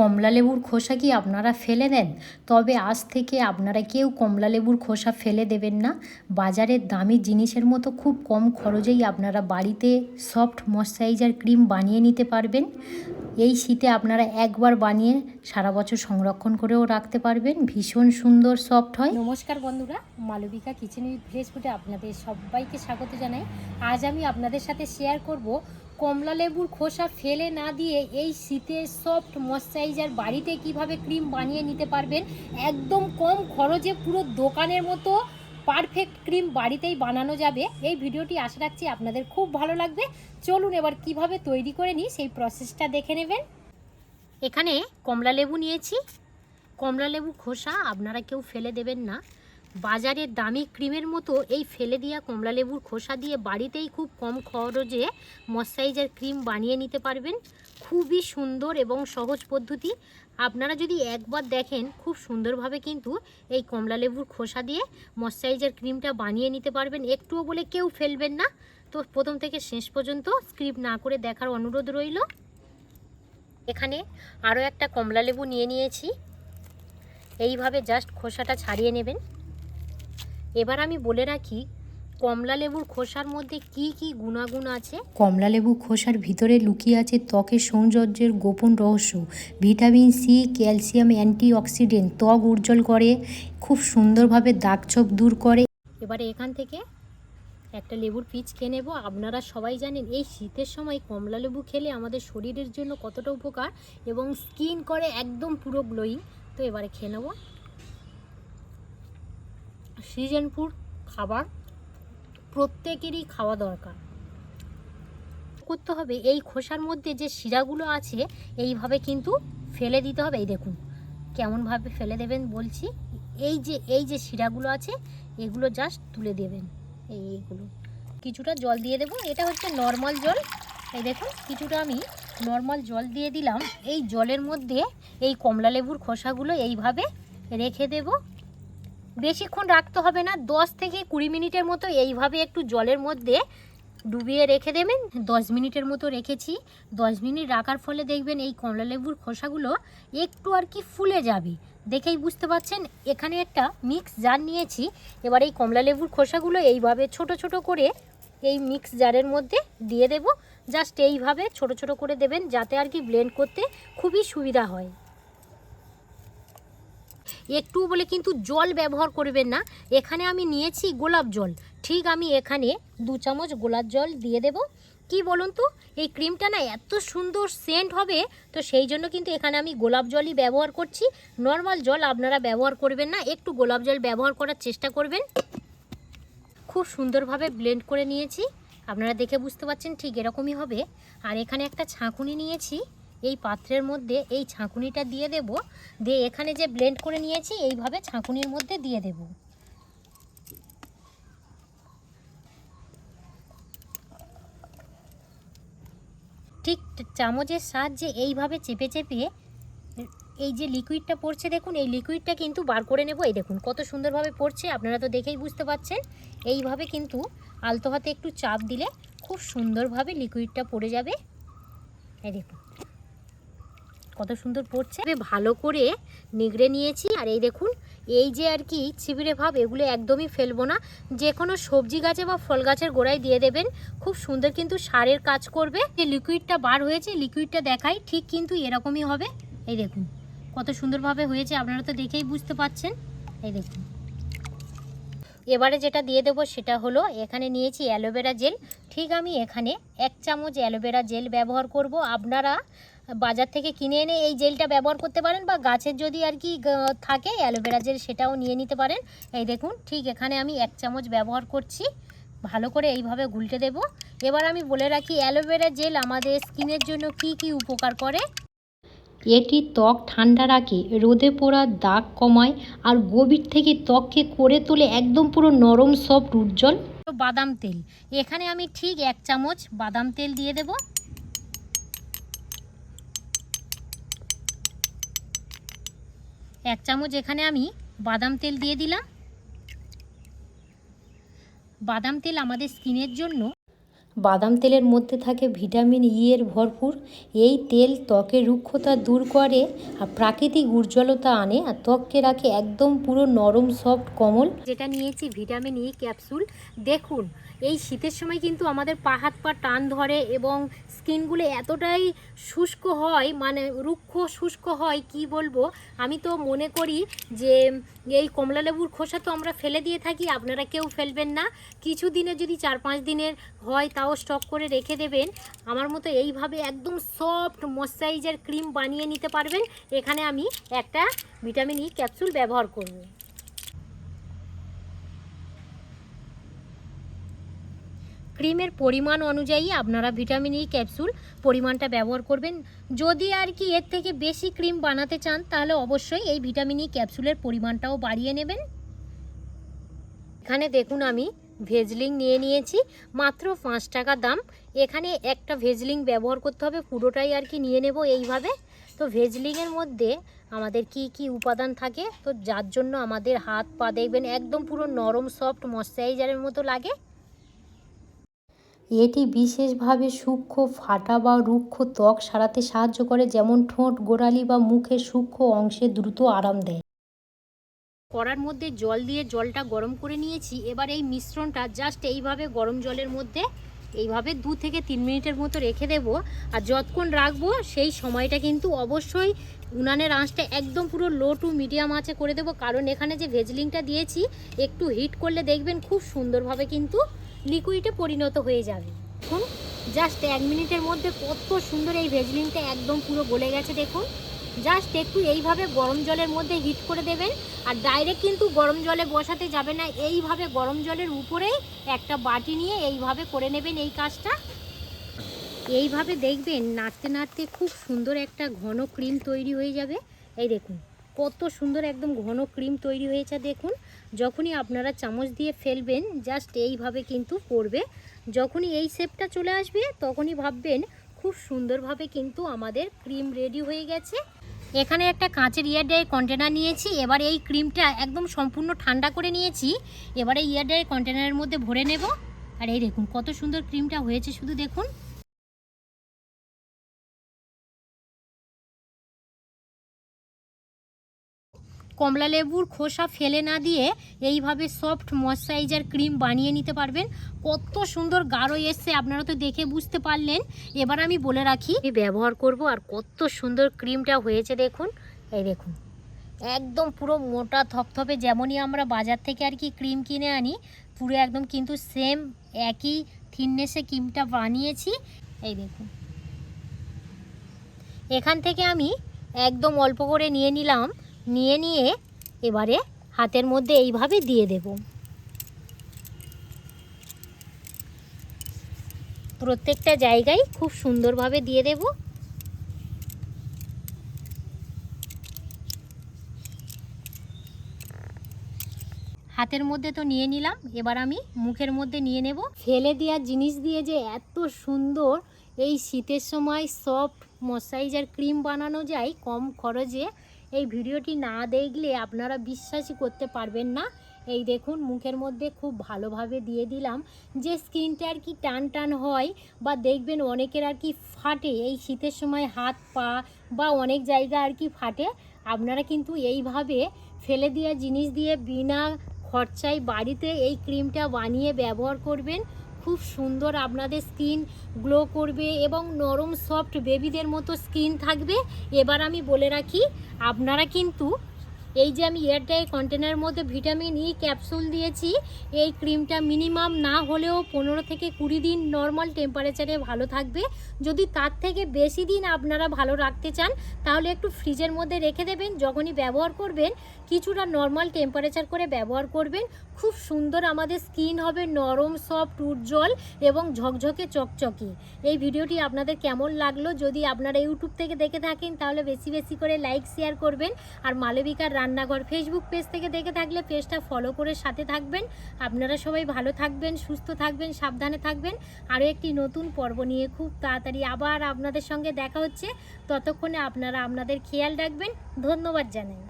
কমলা লেবুর খোসা কি আপনারা ফেলে দেন? তবে আজ থেকে আপনারা কেউ কমলা লেবুর খোসা ফেলে দেবেন না। বাজারের দামি জিনিসের মতো খুব কম খরচেই আপনারা বাড়িতে সফট ময়শ্চারাইজার ক্রিম বানিয়ে নিতে পারবেন। এই শীতে আপনারা একবার বানিয়ে সারা বছর সংরক্ষণ করেও রাখতে পারবেন। ভীষণ সুন্দর সফট হয়। নমস্কার বন্ধুরা, মালবিকা কিচেন উইথ ভেজ ফুডে আপনাদের সবাইকে স্বাগত জানাই। আজ আমি আপনাদের সাথে শেয়ার করব কমলা লেবুর খোসা ফেলে না দিয়ে এই শীতে সফট ময়শ্চারাইজার বাড়িতে কীভাবে ক্রিম বানিয়ে নিতে পারবেন? একদম কম খরচে পুরো দোকানের মতো পারফেক্ট ক্রিম বাড়িতেই বানানো যাবে। এই ভিডিওটি আশা রাখছি আপনাদের খুব ভালো লাগবে। চলুন এবার কীভাবে তৈরি করে নিই সেই প্রসেসটা দেখে নেবেন। এখানে কমলা লেবু নিয়েছি। কমলা লেবু খোসা আপনারা কেউ ফেলে দেবেন না। বাজারের দামি ক্রিমের মতো এই ফেলে দেওয়া কমলা লেবুর খোসা দিয়ে বাড়িতেই খুব কম খরচে ময়শ্চারাইজার ক্রিম বানিয়ে নিতে পারবেন। খুবই সুন্দর এবং সহজ পদ্ধতি। আপনারা যদি একবার দেখেন, খুব সুন্দরভাবে কিন্তু এই কমলা লেবুর খোসা দিয়ে ময়শ্চারাইজার ক্রিমটা বানিয়ে নিতে পারবেন। একটুও বলে কেউ ফেলবেন না। তো প্রথম থেকে শেষ পর্যন্ত স্ক্রিপ না করে দেখার অনুরোধ রইল। এখানে আরও একটা কমলা লেবু নিয়ে নিয়েছি। এইভাবে জাস্ট খোসাটা ছাড়িয়ে নেবেন। এবার আমি বলে রাখি কমলা লেবুর খোসার মধ্যে কি কি গুণাগুণ আছে? কমলা লেবু খোসার ভিতরে লুকিয়ে আছে ত্বকের সৌন্দর্যের গোপন রহস্য। ভিটামিন সি ক্যালসিয়াম অ্যান্টিঅক্সিডেন্ট ত্বক উজ্জ্বল করে খুব সুন্দরভাবে দাগছোপ দূর করে। এবারে এখান থেকে একটা লেবুর পিচ খেয়ে নেব। আপনারা সবাই জানেন এই শীতের সময় কমলা লেবু খেলে আমাদের শরীরের জন্য কতটা উপকার এবং স্কিন করে একদম পুরো গ্লোয়িং। তো এবারে খেয়ে নেব। সিজনপুর খাবার প্রত্যেকেরই খাওয়া দরকার। করতে হবে, এই খোসার মধ্যে যে শিরাগুলো আছে, এইভাবে কিন্তু ফেলে দিতে হবে। এই দেখুন, কেমনভাবে ফেলে দেবেন বলছি, এই যে এই যে শিরাগুলো আছে, এগুলো জাস্ট তুলে দেবেন এই এইগুলো। কিছুটা জল দিয়ে দেবো, এটা হচ্ছে নর্মাল জল। এই দেখুন, কিছুটা আমি নর্মাল জল দিয়ে দিলাম। এই জলের মধ্যে এই কমলা লেবুর খোসাগুলো এইভাবে রেখে দেবো। বেশিক্ষণ রাখতে হবে না, দশ থেকে কুড়ি মিনিটের মতো এইভাবে একটু জলের মধ্যে ডুবিয়ে রেখে দেবেন। দশ মিনিটের মতো রেখেছি। দশ মিনিট রাখার ফলে দেখবেন এই কমলা লেবুর খোসাগুলো একটু আর কি ফুলে যাবে। দেখেই বুঝতে পারছেন? এখানে একটা মিক্স জার নিয়েছি। এবার এই কমলা লেবুর খোসাগুলো এইভাবে ছোট ছোট করে এই মিক্স জারের মধ্যে দিয়ে দেব। জাস্ট এইভাবে ছোট ছোট করে দেবেন যাতে আর কি ব্লেন্ড করতে খুবই সুবিধা হয়। একটু বলে কিন্তু জল ব্যবহার করবেন না। এখানে আমি নিয়েছি গোলাপ জল। ঠিক আমি এখানে দু চামচ গোলাপ জল দিয়ে দেব। কি বলুন তো, এই ক্রিমটা না এত সুন্দর সেন্ট হবে, তো সেই জন্য কিন্তু এখানে আমি গোলাপ জলই ব্যবহার করছি। নর্মাল জল আপনারা ব্যবহার করবেন না, একটু গোলাপ জল ব্যবহার করার চেষ্টা করবেন। খুব সুন্দরভাবে ব্লেন্ড করে নিয়েছি। আপনারা দেখে বুঝতে পারছেন ঠিক এরকমই হবে। আর এখানে একটা ছাঁকুনি নিয়েছি। এই পাত্রের মধ্যে এই ছাঁকুনিটা দিয়ে দেব। দিয়ে এখানে যে ব্লেন্ড করে নিয়েছি, এইভাবে ছাঁকুনির মধ্যে দিয়ে দেব। ঠিক চামচের সাহায্যে এইভাবে চেপে চেপে এই যে লিকুইডটা পড়ছে দেখুন, এই লিকুইডটা কিন্তু বার করে নেব। এই দেখুন, কত সুন্দরভাবে পড়ছে, আপনারা তো দেখেই বুঝতে পারছেন এইভাবে কিন্তু আলতো হাতে একটু চাপ দিলে খুব সুন্দরভাবে লিকুইডটা পড়ে যাবে। এই দেখুন। কত সুন্দর পড়ছে। ভালো করে নিগড়ে নিয়েছি। আর এই দেখুন, এই যে আর কি ছিবিড়ে ভাব, এগুলো একদমই ফেলব না। যে কোনো সবজি গাছে বা ফল গাছের গোড়ায় দিয়ে দেবেন। খুব সুন্দর কিন্তু সারের কাজ করবে। যে লিকুইডটা বার হয়েছে লিকুইডটা দেখাই, ঠিক কিন্তু এরকমই হবে। এই দেখুন, কত সুন্দরভাবে হয়েছে, আপনারা তো দেখেই বুঝতে পাচ্ছেন। এই দেখুন। এবারে যেটা দিয়ে দেবো সেটা হলো, এখানে নিয়েছি অ্যালোভেরা জেল। ঠিক আমি এখানে এক চামচ অ্যালোভেরা জেল ব্যবহার করব। আপনারা বাজার থেকে কিনে এনে এই জেলটা ব্যবহার করতে পারেন বা গাছের যদি আর কি থাকে অ্যালোভেরা জেল সেটাও নিয়ে নিতে পারেন। এই দেখুন ঠিক এখানে আমি এক চামচ ব্যবহার করছি। ভালো করে এইভাবে গুলটে দেব। এবার আমি বলে রাখি অ্যালোভেরা জেল আমাদের স্কিনের জন্য কি কি উপকার করে? এটি ত্বক ঠান্ডা রাখে রোদে পোড়া দাগ কমায় আর গভীর থেকে ত্বককে করে তোলে একদম পুরো নরম সফট উজ্জ্বল। বাদাম তেল। এখানে আমি ঠিক এক চামচ বাদাম তেল দিয়ে দেব। এক চামচ এখানে আমি বাদাম তেল দিয়ে দিলাম। বাদাম তেল আমাদের স্কিনের জন্য। বাদাম তেলের মধ্যে থাকে ভিটামিন ই এর ভরপুর। এই তেল ত্বকের রুক্ষতা দূর করে আর প্রাকৃতিক উজ্জ্বলতা আনে আর ত্বককে রাখে একদম পুরো নরম, সফট, কমল। যেটা নিয়েছি ভিটামিন ই ক্যাপসুল। দেখুন এই শীতের সময় কিন্তু আমাদের পা হাত পা টান ধরে এবং স্কিনগুলো এতটাই শুষ্ক হয় মানে রুক্ষ শুষ্ক হয়, কি বলব? আমি তো মনে করি যে এই কমলা লেবুর খোসা তো আমরা ফেলে দিয়ে থাকি, আপনারা কেউ ফেলবেন না। কিছু দিনে যদি চার পাঁচ দিনের হয় তাও স্টক করে রেখে দেবেন। আমার মতো এইভাবে একদম সফট ময়শ্চারাইজার ক্রিম বানিয়ে নিতে পারবেন। এখানে আমি একটা ভিটামিন ই ক্যাপসুল ব্যবহার করব। ক্রিমের পরিমাণ অনুযায়ী আপনারা ভিটামিন ই ক্যাপসুল পরিমাণটা ব্যবহার করবেন। যদি আর কি এর থেকে বেশি ক্রিম বানাতে চান, তাহলে অবশ্যই এই ভিটামিন ই ক্যাপসুলের পরিমাণটাও বাড়িয়ে নেবেন। এখানে দেখুন আমি ভেজলিং নিয়ে নিয়েছি, মাত্র পাঁচ টাকা দাম। এখানে একটা ভেজলিং ব্যবহার করতে হবে, পুরোটাই আর কি নিয়ে নেব এইভাবে। তো ভেজলিংয়ের মধ্যে আমাদের কি কি উপাদান থাকে, তো যার জন্য আমাদের হাত পা দেখবেন একদম পুরো নরম সফট ময়শ্চারাইজারের মতো লাগে। এটি বিশেষভাবে সূক্ষ্ম ফাটা বা রুক্ষ ত্বক সারাতে সাহায্য করে, যেমন ঠোঁট, গোড়ালি বা মুখের সূক্ষ্ম অংশে দ্রুত আরাম দেয়। কড়ার মধ্যে জল দিয়ে জলটা গরম করে নিয়েছি। এবার এই মিশ্রণটা জাস্ট এইভাবে গরম জলের মধ্যে এইভাবে দু থেকে তিন মিনিটের মতো রেখে দেব। আর যতক্ষণ রাখব, সেই সময়টা কিন্তু অবশ্যই উনানের আঁচটা একদম পুরো লো টু মিডিয়াম আঁচে করে দেবো। কারণ এখানে যে ভেজলিংটা দিয়েছি, একটু হিট করলে দেখবেন খুব সুন্দরভাবে কিন্তু লিকুইডে পরিণত হয়ে যাবে। দেখুন জাস্ট এক মিনিটের মধ্যে কত সুন্দর এই ভেজলিনটা একদম পুরো গলে গেছে, দেখুন। জাস্ট একটু এইভাবে গরম জলের মধ্যে হিট করে দেবেন, আর ডাইরেক্ট কিন্তু গরম জলে বসাতে যাবে না, এইভাবে গরম জলের উপরে একটা বাটি নিয়ে এইভাবে করে নেবেন এই কাজটা। এইভাবে দেখবেন, নাড়তে নাড়তে খুব সুন্দর একটা ঘন ক্রিম তৈরি হয়ে যাবে। এই দেখুন কত সুন্দর একদম ঘন ক্রিম তৈরি হয়েছে, দেখুন। যখনই আপনারা চামচ দিয়ে ফেলবেন জাস্ট এইভাবে কিন্তু পড়বে। যখনই এই শেপটা চলে আসবে, তখনই ভাববেন, খুব সুন্দরভাবে কিন্তু আমাদের ক্রিম রেডি হয়ে গেছে। এখানে একটা কাঁচের ইয়ারডাই কন্টেনার নিয়েছি, এবার এই ক্রিমটা একদম সম্পূর্ণ ঠান্ডা করে নিয়েছি। এবারে ইয়ারডাই কন্টেনারের মধ্যে ভরে নেব। আর এই দেখুন, কত সুন্দর ক্রিমটা হয়েছে, শুধু দেখুন। কমলা লেবুর খোসা ফেলে না দিয়ে এইভাবে সফট ময়শ্চারাইজার ক্রিম বানিয়ে নিতে পারবেন। কত সুন্দর গাঢ় এসছে, আপনারা তো দেখে বুঝতে পারলেন। এবার আমি বলে রাখি ব্যবহার করব আর কত সুন্দর ক্রিমটা হয়েছে দেখুন। এই দেখুন, একদম পুরো মোটা থপথপে যেমনই আমরা বাজার থেকে আর কি ক্রিম কিনে আনি, পুরো একদম কিন্তু সেম একই থিননেসে ক্রিমটা বানিয়েছি। এই দেখুন, এখান থেকে আমি একদম অল্প করে নিয়ে নিলাম। নিয়ে নিয়ে এবারে হাতের মধ্যে এইভাবে দিয়ে দেব। প্রত্যেকটা জায়গায় খুব সুন্দরভাবে দিয়ে দেব। হাতের মধ্যে তো নিয়ে নিলাম, এবার আমি মুখের মধ্যে নিয়ে নেব। ফেলে দেওয়ার জিনিস দিয়ে যে এত সুন্দর এই শীতের সময় সফট ময়শ্চারাইজার ক্রিম বানানো যায়, কম খরচে এই ভিডিওটি না দেখলে আপনারা বিশ্বাসই করতে পারবেন না। এই দেখুন, মুখের মধ্যে খুব ভালোভাবে দিয়ে দিলাম। যে স্কিনটা আর কি টান টান হয় বা দেখবেন অনেকের আর কি ফাটে, এই শীতের সময় হাত পা বা অনেক জায়গা আর কি ফাটে, আপনারা কিন্তু এইভাবে ফেলে দেওয়া জিনিস দিয়ে বিনা খরচায় বাড়িতে এই ক্রিমটা বানিয়ে ব্যবহার করবেন। খুব সুন্দর আপনাদের স্কিন গ্লো করবে এবং নরম সফট বেবিদের মতো স্কিন থাকবে। এবার আমি বলে রাখি, আপনারা কিন্তু এই যে আমি এয়ারটাই কন্টেনার মধ্যে ভিটামিন ই ক্যাপসুল দিয়েছি, এই ক্রিমটা মিনিমাম না হলেও পনেরো থেকে কুড়ি দিন নর্মাল টেম্পারেচারে ভালো থাকবে। যদি তার থেকে বেশি দিন আপনারা ভালো রাখতে চান, তাহলে একটু ফ্রিজের মধ্যে রেখে দেবেন, যখনই ব্যবহার করবেন, কিছুটা নর্মাল টেম্পারেচার করে ব্যবহার করবেন। খুব সুন্দর আমাদের স্কিন হবে নরম সফট উজ্জ্বল এবং ঝকঝকে, চকচকে। এই ভিডিওটি আপনাদের কেমন লাগল? যদি আপনারা ইউটিউব থেকে দেখে থাকেন, তাহলে বেশি বেশি করে লাইক শেয়ার করবেন। আর মালবিকার রান্নাঘর ফেসবুক পেজ থেকে দেখে থাকলে পেজটা ফলো করে সাথে থাকবেন। আপনারা সবাই ভালো থাকবেন, সুস্থ থাকবেন, সাবধানে থাকবেন। আরও একটি নতুন পর্ব নিয়ে খুব তাড়াতাড়ি আবার আপনাদের সঙ্গে দেখা হচ্ছে। ততক্ষণে আপনারা আপনাদের খেয়াল রাখবেন। ধন্যবাদ জানাই।